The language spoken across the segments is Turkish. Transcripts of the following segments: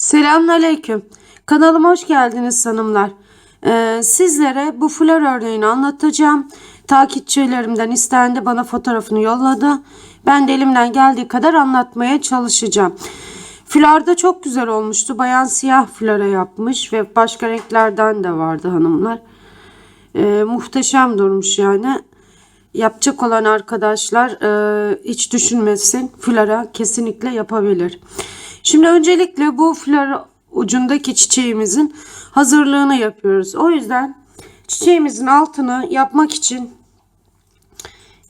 Selamünaleyküm. Kanalıma hoş geldiniz hanımlar. Ee, sizlere bu flor örneğini anlatacağım. Takipçilerimden istendi bana fotoğrafını yolladı. Ben de elimden geldiği kadar anlatmaya çalışacağım. Flor da çok güzel olmuştu. Bayan siyah flora yapmış ve başka renklerden de vardı hanımlar. Ee, muhteşem durmuş yani. Yapacak olan arkadaşlar e, hiç düşünmesin. Flora kesinlikle yapabilir. Şimdi öncelikle bu flora ucundaki çiçeğimizin hazırlığını yapıyoruz. O yüzden çiçeğimizin altını yapmak için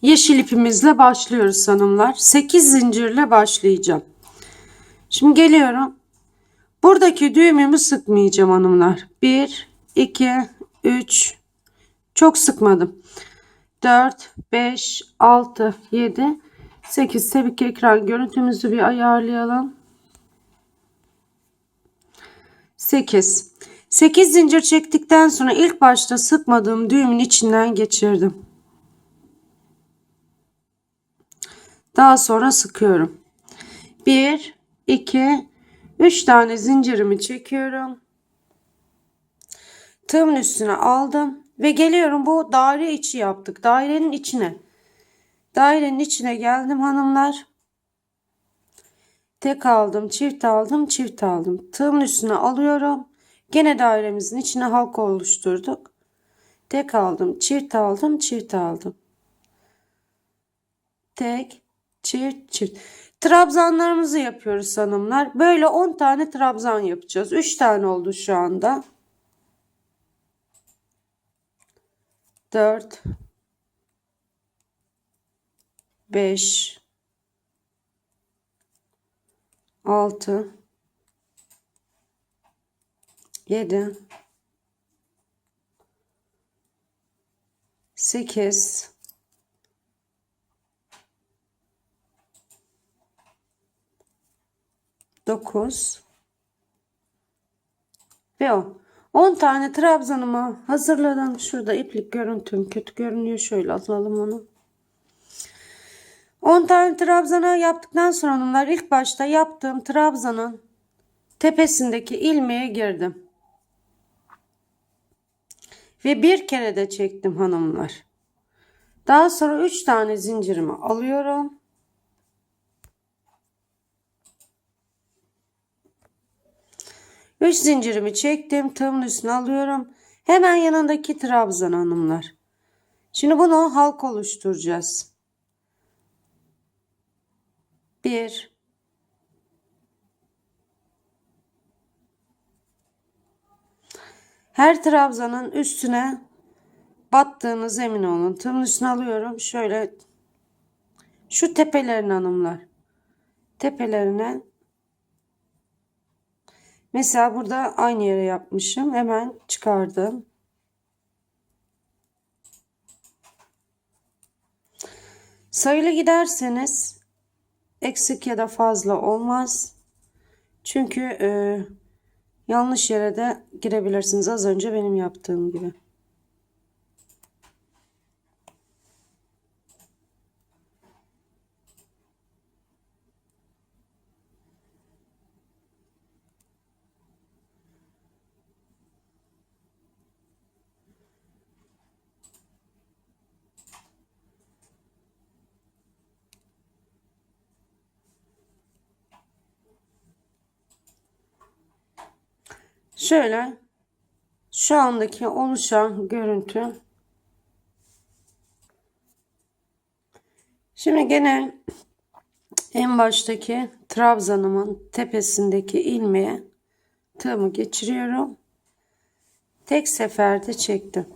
yeşil ipimizle başlıyoruz hanımlar. 8 zincirle başlayacağım. Şimdi geliyorum. Buradaki düğümümü sıkmayacağım hanımlar. 1, 2, 3. Çok sıkmadım. 4, 5, 6, 7, 8. Tabii ki ekran görüntümüzü bir ayarlayalım. 8. 8 zincir çektikten sonra ilk başta sıkmadığım düğümün içinden geçirdim. Daha sonra sıkıyorum. 1, 2, 3 tane zincirimi çekiyorum. Tığımın üstüne aldım ve geliyorum bu daire içi yaptık. Dairenin içine. Dairenin içine geldim hanımlar. Tek aldım, çift aldım, çift aldım. Tığımın üstüne alıyorum. Gene dairemizin içine halka oluşturduk. Tek aldım, çift aldım, çift aldım. Tek, çift, çift. Trabzanlarımızı yapıyoruz hanımlar. Böyle 10 tane trabzan yapacağız. 3 tane oldu şu anda. 4 5 6 7 8 9 ve 10. 10 tane trabzanımı hazırladım. Şurada iplik görüntüm kötü görünüyor. Şöyle alalım onu. 10 tane yaptıktan sonra ilk başta yaptığım trabzanın tepesindeki ilmeğe girdim. Ve bir kere de çektim hanımlar. Daha sonra 3 tane zincirimi alıyorum. Üç zincirimi çektim. Tığımın üstüne alıyorum. Hemen yanındaki trabzan hanımlar. Şimdi bunu halk oluşturacağız. Bir. Her trabzanın üstüne battığınız emin olun. Tığımın alıyorum. Şöyle şu tepelerin hanımlar. Tepelerine Mesela burada aynı yere yapmışım. Hemen çıkardım. Sayılı giderseniz eksik ya da fazla olmaz. Çünkü e, yanlış yere de girebilirsiniz. Az önce benim yaptığım gibi. Şöyle şu andaki oluşan görüntü. Şimdi gene en baştaki trabzanımın tepesindeki ilmeğe tığımı geçiriyorum. Tek seferde çektim.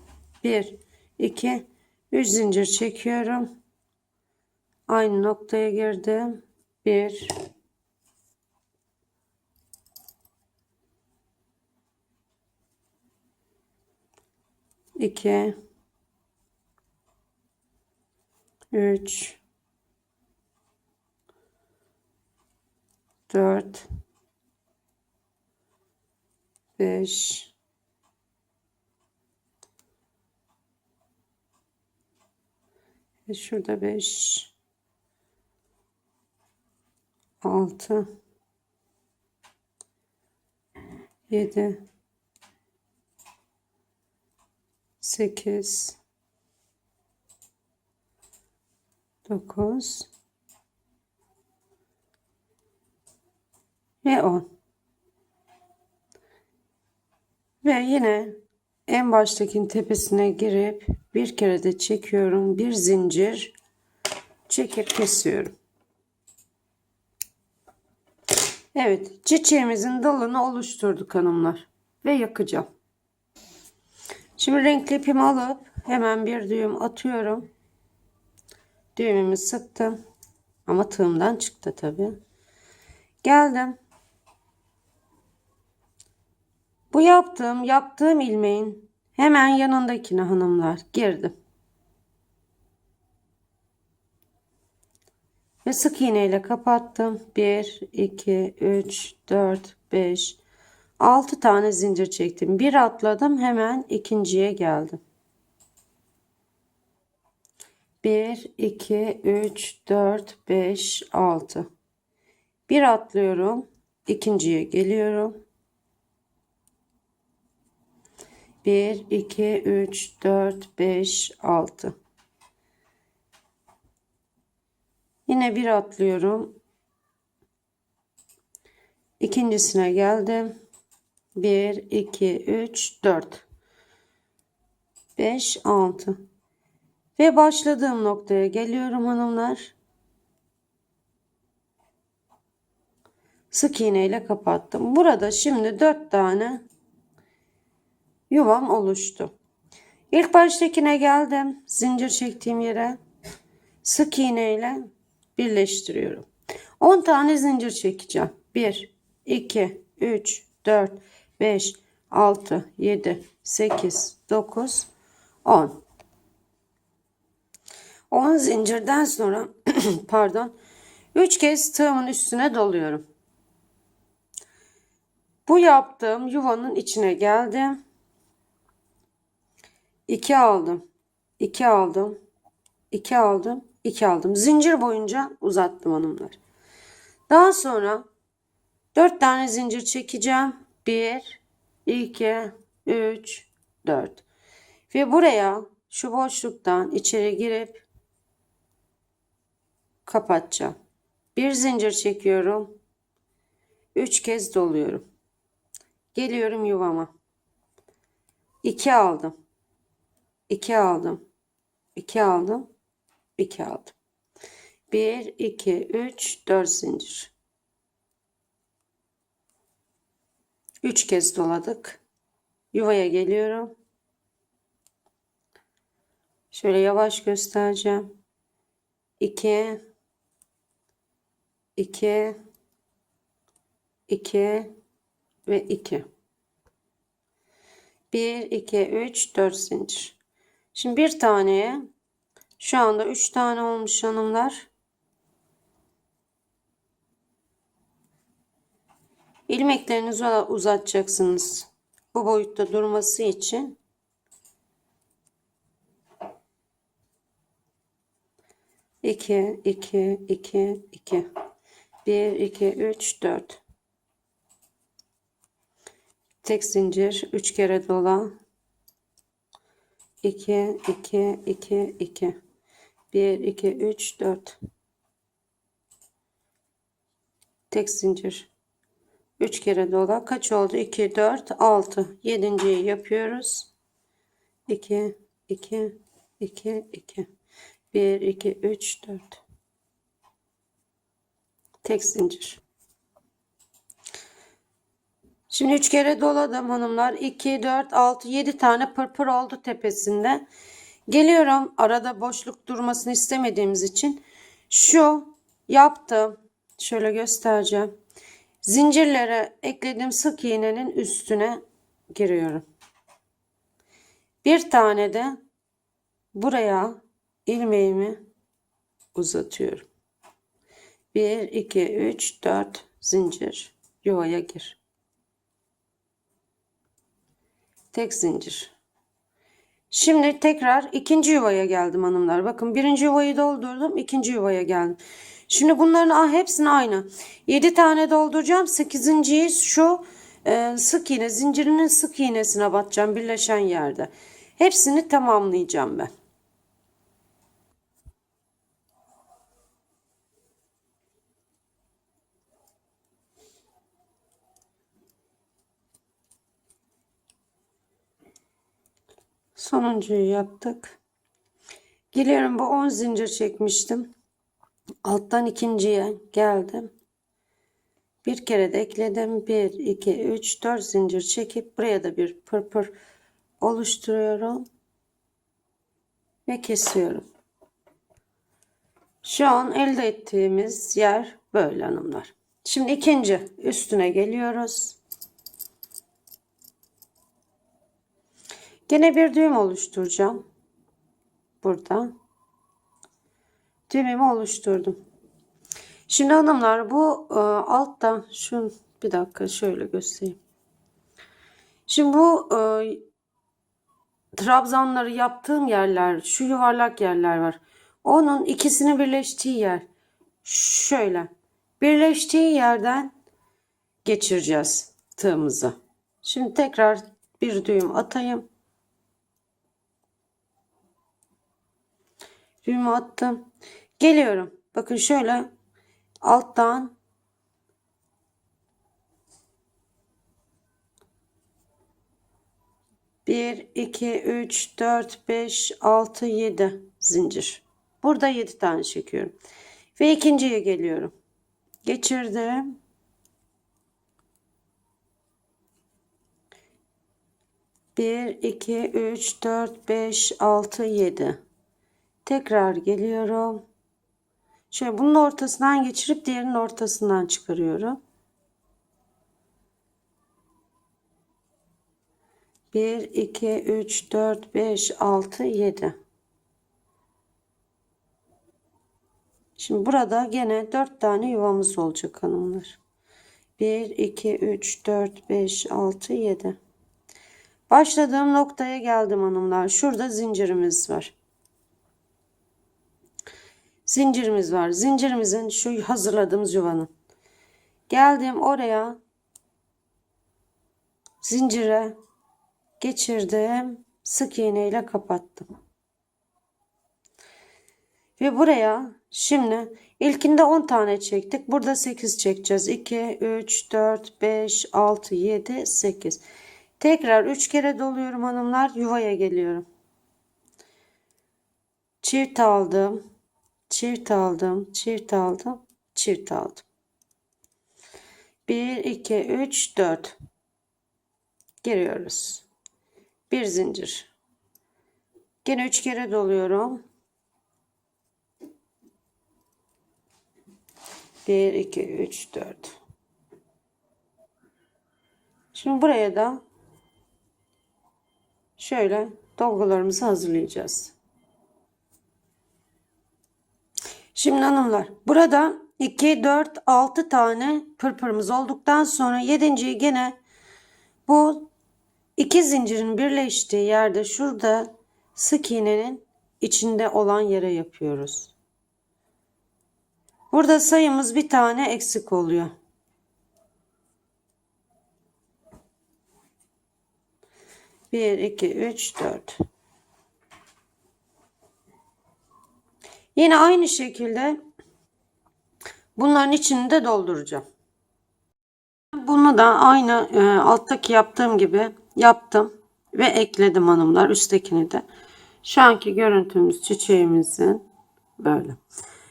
1 2 3 zincir çekiyorum. Aynı noktaya girdim. 1 2 3 4 5 ve şurada 5 6 7 8 9 ve 10 ve yine en baştakinin tepesine girip bir kere de çekiyorum. Bir zincir çekip kesiyorum. Evet çiçeğimizin dalını oluşturduk hanımlar ve yakacağım şimdi renkli ipimi alıp hemen bir düğüm atıyorum. Düğümümü sıktım. Ama tığımdan çıktı tabi geldim. Bu yaptığım yaptığım ilmeğin hemen yanındakine hanımlar girdim. Ve sık iğneyle kapattım. 1 2 3 4 5 6 tane zincir çektim. Bir atladım hemen ikinciye geldim. 1 2 3 4 5 6 bir atlıyorum ikinciye geliyorum. 1 2 3 4 5 6 yine bir atlıyorum. İkincisine geldim 1 2 3 4 5 6 ve başladığım noktaya geliyorum hanımlar. Sık iğne ile kapattım. Burada şimdi 4 tane yuvam oluştu. İlk baştakine geldim. Zincir çektiğim yere sık iğne ile birleştiriyorum. 10 tane zincir çekeceğim. 1 2 3 4 5 6 7 8 9 10 10 zincirden sonra pardon 3 kez tığımın üstüne doluyorum. Bu yaptığım yuvanın içine geldim. 2 aldım. 2 aldım. 2 aldım. 2 aldım. Zincir boyunca uzattım hanımlar. Daha sonra 4 tane zincir çekeceğim. 1 2 3 4 ve buraya şu boşluktan içeri girip kapatacağım. Bir zincir çekiyorum. Üç kez doluyorum. Geliyorum yuvama. İki aldım. İki aldım. İki aldım. İki aldım. Bir, iki, üç, dört zincir. Üç kez doladık. Yuvaya geliyorum. Şöyle yavaş göstereceğim. 2 2 2 ve 2 1 2 3 4 zincir şimdi bir taneye şu anda 3 tane olmuş hanımlar ilmeklerinizi uzatacaksınız. Bu boyutta durması için. 2 2 2 2 1 2 3 4 tek zincir 3 kere dola. 2 2 2 2 1 2 3 4 tek zincir 3 kere dola. Kaç oldu? 2 4 6 7. yapıyoruz. 2 2 2 2 1 2 3 4 tek zincir. Şimdi 3 kere doladım hanımlar. 2 4 6 7 tane pırpır oldu tepesinde. Geliyorum. Arada boşluk durmasını istemediğimiz için. Şu yaptım. Şöyle göstereceğim zincirlere eklediğim sık iğnenin üstüne giriyorum bir tane de buraya ilmeğimi uzatıyorum. 1 2 3 4 zincir yuvaya gir. Tek zincir. Şimdi tekrar ikinci yuvaya geldim hanımlar. Bakın birinci yuvayı doldurdum. ikinci yuvaya geldim. Şimdi bunların hepsini aynı. 7 tane dolduracağım. 8.yi şu e, sık iğne zincirinin sık iğnesine batacağım birleşen yerde. Hepsini tamamlayacağım ben. Sonuncuyu yaptık. Geliyorum bu 10 zincir çekmiştim. Alttan ikinciye geldim. Bir kere de ekledim. 1, 2, 3, 4 zincir çekip buraya da bir pırpır oluşturuyorum. Ve kesiyorum. Şu an elde ettiğimiz yer böyle hanımlar. Şimdi ikinci üstüne geliyoruz. Gene bir düğüm oluşturacağım. Burada. Düğümümü oluşturdum. Şimdi hanımlar bu e, altta şu bir dakika şöyle göstereyim. Şimdi bu e, trabzanları yaptığım yerler, şu yuvarlak yerler var. Onun ikisini birleştiği yer. Şöyle. Birleştiği yerden geçireceğiz tığımızı. Şimdi tekrar bir düğüm atayım. Düğümü attım. Geliyorum. Bakın şöyle alttan bir, iki, üç, dört, beş, altı, yedi zincir. Burada yedi tane çekiyorum. Ve ikinciye geliyorum. Geçirdim. Bir, iki, üç, dört, beş, altı, yedi. Tekrar geliyorum. Şöyle bunun ortasından geçirip diğerinin ortasından çıkarıyorum. 1, 2, 3, 4, 5, 6, 7. Şimdi burada gene 4 tane yuvamız olacak hanımlar. 1, 2, 3, 4, 5, 6, 7. Başladığım noktaya geldim hanımlar. Şurada zincirimiz var zincirimiz var. Zincirimizin şu hazırladığımız yuvanın. Geldim oraya zincire geçirdim. Sık iğne ile kapattım. Ve buraya şimdi ilkinde 10 tane çektik. Burada 8 çekeceğiz. 2, 3, 4, 5, 6, 7, 8. Tekrar 3 kere doluyorum hanımlar. Yuvaya geliyorum. Çift aldım çift aldım, çift aldım, çift aldım. 1 2 3 4 giriyoruz. Bir zincir. Gene 3 kere doluyorum. 1 2 3 4 Şimdi buraya da şöyle dolgularımızı hazırlayacağız. Şimdi hanımlar burada 2, 4, 6 tane pırpırımız olduktan sonra 7.yi gene bu iki zincirin birleştiği yerde şurada sık iğnenin içinde olan yere yapıyoruz. Burada sayımız bir tane eksik oluyor. Bir, iki, üç, dört. Yine aynı şekilde bunların içini de dolduracağım. Bunu da aynı e, alttaki yaptığım gibi yaptım ve ekledim hanımlar üsttekini de. Şu anki görüntümüz çiçeğimizin böyle.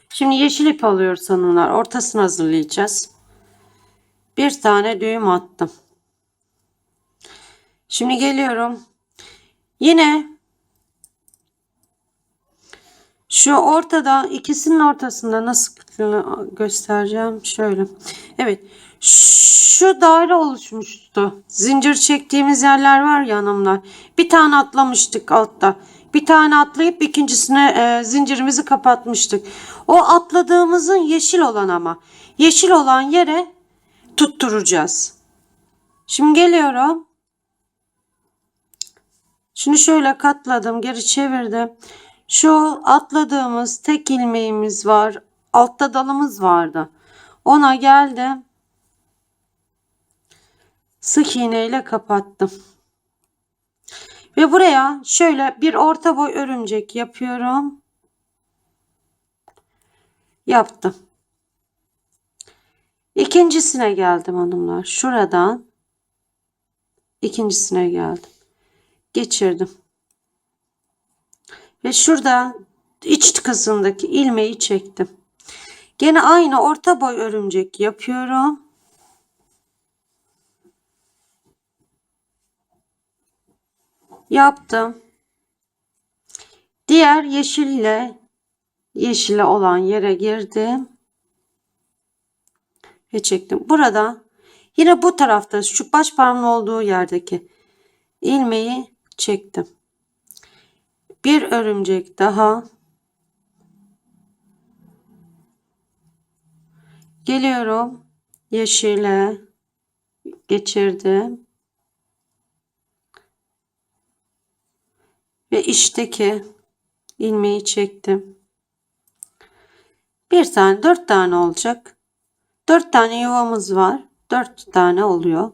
Şimdi yeşil ip alıyoruz hanımlar. Ortasını hazırlayacağız. Bir tane düğüm attım. Şimdi geliyorum. Yine şu ortada ikisinin ortasında nasıl göstereceğim şöyle. Evet. Şu daire oluşmuştu. Zincir çektiğimiz yerler var ya hanımlar. Bir tane atlamıştık altta. Bir tane atlayıp ikincisine e, zincirimizi kapatmıştık. O atladığımızın yeşil olan ama. Yeşil olan yere tutturacağız. Şimdi geliyorum. Şunu şöyle katladım. Geri çevirdim. Şu atladığımız tek ilmeğimiz var. Altta dalımız vardı. Ona geldim. sık iğne ile kapattım. Ve buraya şöyle bir orta boy örümcek yapıyorum. Yaptım. İkincisine geldim hanımlar. Şuradan ikincisine geldim. Geçirdim. Ve şurada iç kısımdaki ilmeği çektim. Gene aynı orta boy örümcek yapıyorum. Yaptım. Diğer yeşille yeşile olan yere girdim. Ve çektim. Burada yine bu tarafta şu baş parmağın olduğu yerdeki ilmeği çektim. Bir örümcek daha. Geliyorum. Yeşile geçirdim. Ve içteki ilmeği çektim. Bir tane, dört tane olacak. Dört tane yuvamız var. Dört tane oluyor.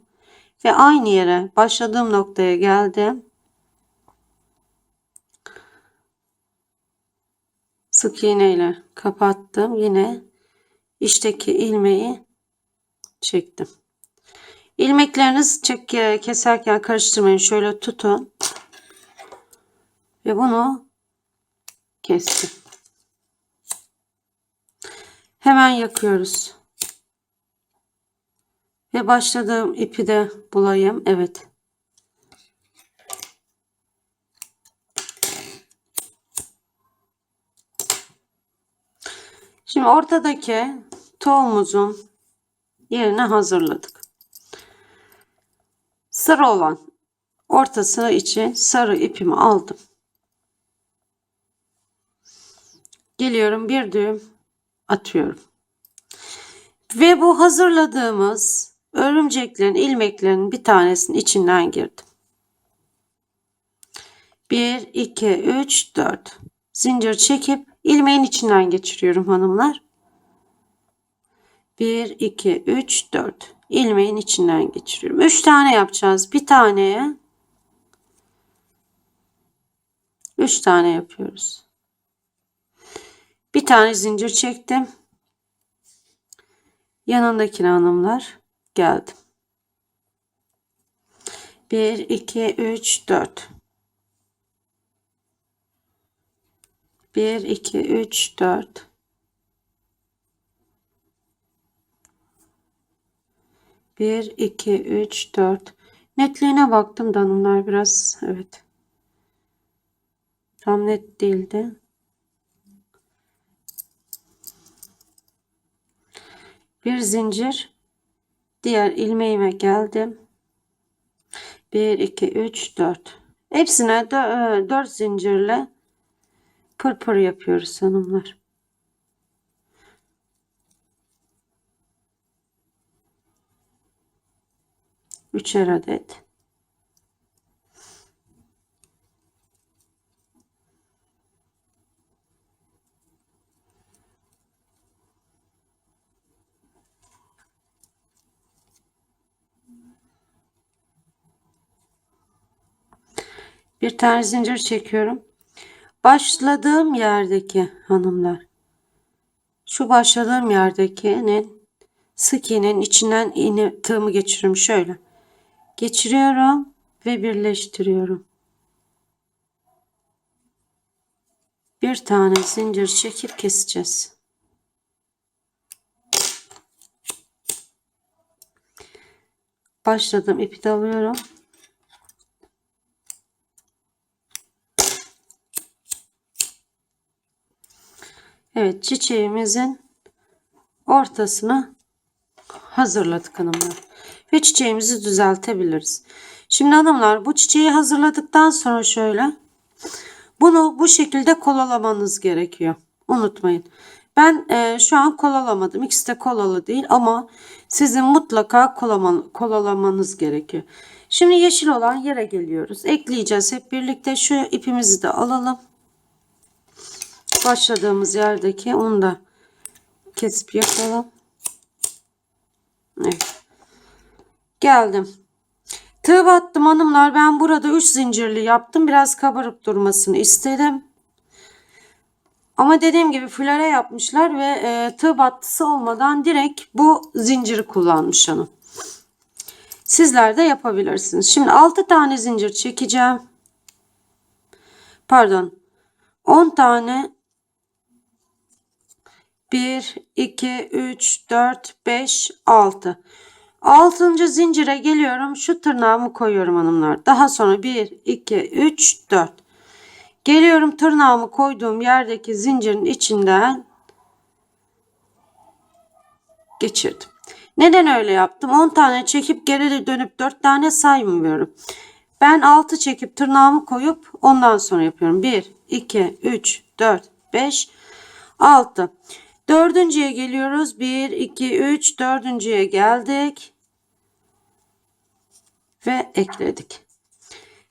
Ve aynı yere başladığım noktaya geldim. Sık iğne ile kapattım. Yine içteki ilmeği çektim. İlmeklerinizi çek, keserken karıştırmayın. Şöyle tutun. Ve bunu kestim. Hemen yakıyoruz. Ve başladığım ipi de bulayım. Evet. Şimdi ortadaki tohumumuzun yerine hazırladık. Sarı olan ortasına için sarı ipimi aldım. Geliyorum bir düğüm atıyorum. Ve bu hazırladığımız örümceklerin ilmeklerinin bir tanesinin içinden girdim. 1, 2, 3, 4. Zincir çekip ilmeğin içinden geçiriyorum hanımlar. 1, 2, 3, 4. ilmeğin içinden geçiriyorum. 3 tane yapacağız. Bir taneye 3 tane yapıyoruz. Bir tane zincir çektim. Yanındakine hanımlar geldim. 1, 2, 3, 4. 1, 2, 3, 4. Bir, iki, üç, dört. Netliğine baktım da hanımlar biraz. Evet. Tam net değildi. Bir zincir. Diğer ilmeğime geldim. 1, 2, 3, 4. Hepsine 4 zincirle pırpır yapıyoruz hanımlar. Üçer adet. Bir tane zincir çekiyorum. Başladığım yerdeki hanımlar. Şu başladığım yerdekinin sık iğnenin içinden iğne tığımı geçiriyorum şöyle. Geçiriyorum ve birleştiriyorum. Bir tane zincir çekip keseceğiz. Başladım ipi de alıyorum. Evet çiçeğimizin ortasını hazırladık hanımlar. Ve çiçeğimizi düzeltebiliriz. Şimdi hanımlar bu çiçeği hazırladıktan sonra şöyle bunu bu şekilde kolalamanız gerekiyor. Unutmayın. Ben e, şu an kolalamadım. İkisi de kolalı değil ama sizin mutlaka kolaman, kolalamanız gerekiyor. Şimdi yeşil olan yere geliyoruz. Ekleyeceğiz hep birlikte. Şu ipimizi de alalım başladığımız yerdeki onu da kesip yapalım. Evet. Geldim. Tığ battım hanımlar. Ben burada 3 zincirli yaptım. Biraz kabarıp durmasını istedim. Ama dediğim gibi flare yapmışlar ve e, tığ battısı olmadan direkt bu zinciri kullanmış hanım. Sizler de yapabilirsiniz. Şimdi 6 tane zincir çekeceğim. Pardon. 10 tane 1, 2, 3, 4, 5, 6. Altıncı zincire geliyorum. Şu tırnağımı koyuyorum hanımlar. Daha sonra 1, 2, 3, 4. Geliyorum tırnağımı koyduğum yerdeki zincirin içinden geçirdim. Neden öyle yaptım? 10 tane çekip geri dönüp 4 tane saymıyorum. Ben 6 çekip tırnağımı koyup ondan sonra yapıyorum. 1, 2, 3, 4, 5, 6. Dördüncüye geliyoruz. 1, 2, 3, dördüncüye geldik. Ve ekledik.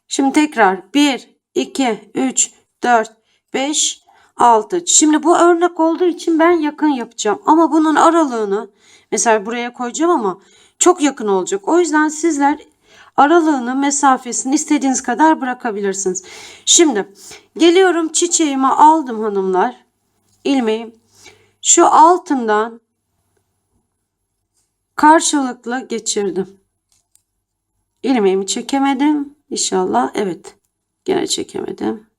Şimdi tekrar 1, 2, 3, 4, 5, 6. Şimdi bu örnek olduğu için ben yakın yapacağım. Ama bunun aralığını mesela buraya koyacağım ama çok yakın olacak. O yüzden sizler aralığını, mesafesini istediğiniz kadar bırakabilirsiniz. Şimdi geliyorum çiçeğimi aldım hanımlar. ilmeği şu altından karşılıklı geçirdim. İlmeğimi çekemedim. İnşallah evet. Gene çekemedim.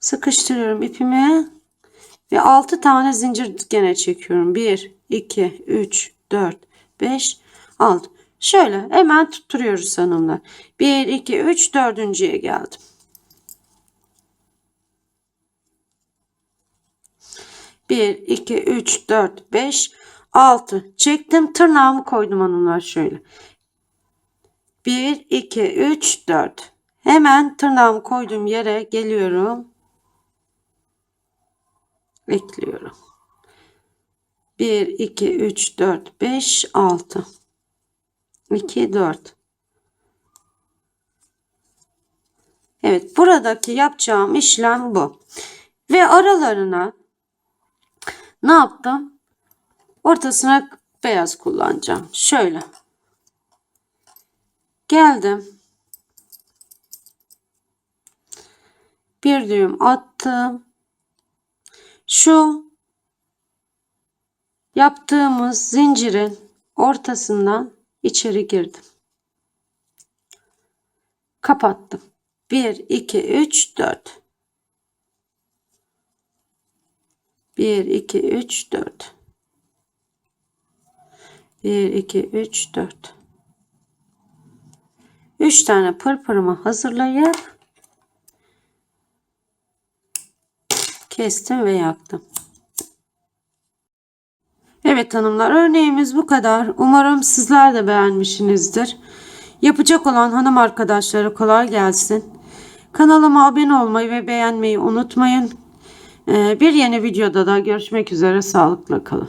Sıkıştırıyorum ipimi ve 6 tane zincir gene çekiyorum. 1 2 3 4 5 6. Şöyle hemen tutturuyoruz hanımlar. 1 2 3 dördüncüye geldim. Bir, iki, üç, dört, beş, altı. Çektim tırnağımı koydum hanımlar şöyle. Bir, iki, üç, dört. Hemen tırnağımı koyduğum yere geliyorum. Ekliyorum. 1, 2, 3, 4, 5, 6. 2, 4. Evet buradaki yapacağım işlem bu. Ve aralarına ne yaptım? Ortasına beyaz kullanacağım. Şöyle. Geldim. Bir düğüm attım. Şu yaptığımız zincirin ortasından içeri girdim. Kapattım. 1 2 3 4 1 2 3 4 1 2 3 4 3 tane pırpırımı hazırlayıp kestim ve yaktım. Evet hanımlar örneğimiz bu kadar. Umarım sizler de beğenmişsinizdir. Yapacak olan hanım arkadaşlara kolay gelsin. Kanalıma abone olmayı ve beğenmeyi unutmayın. Ee, Bir yeni videoda da görüşmek üzere. Sağlıkla kalın.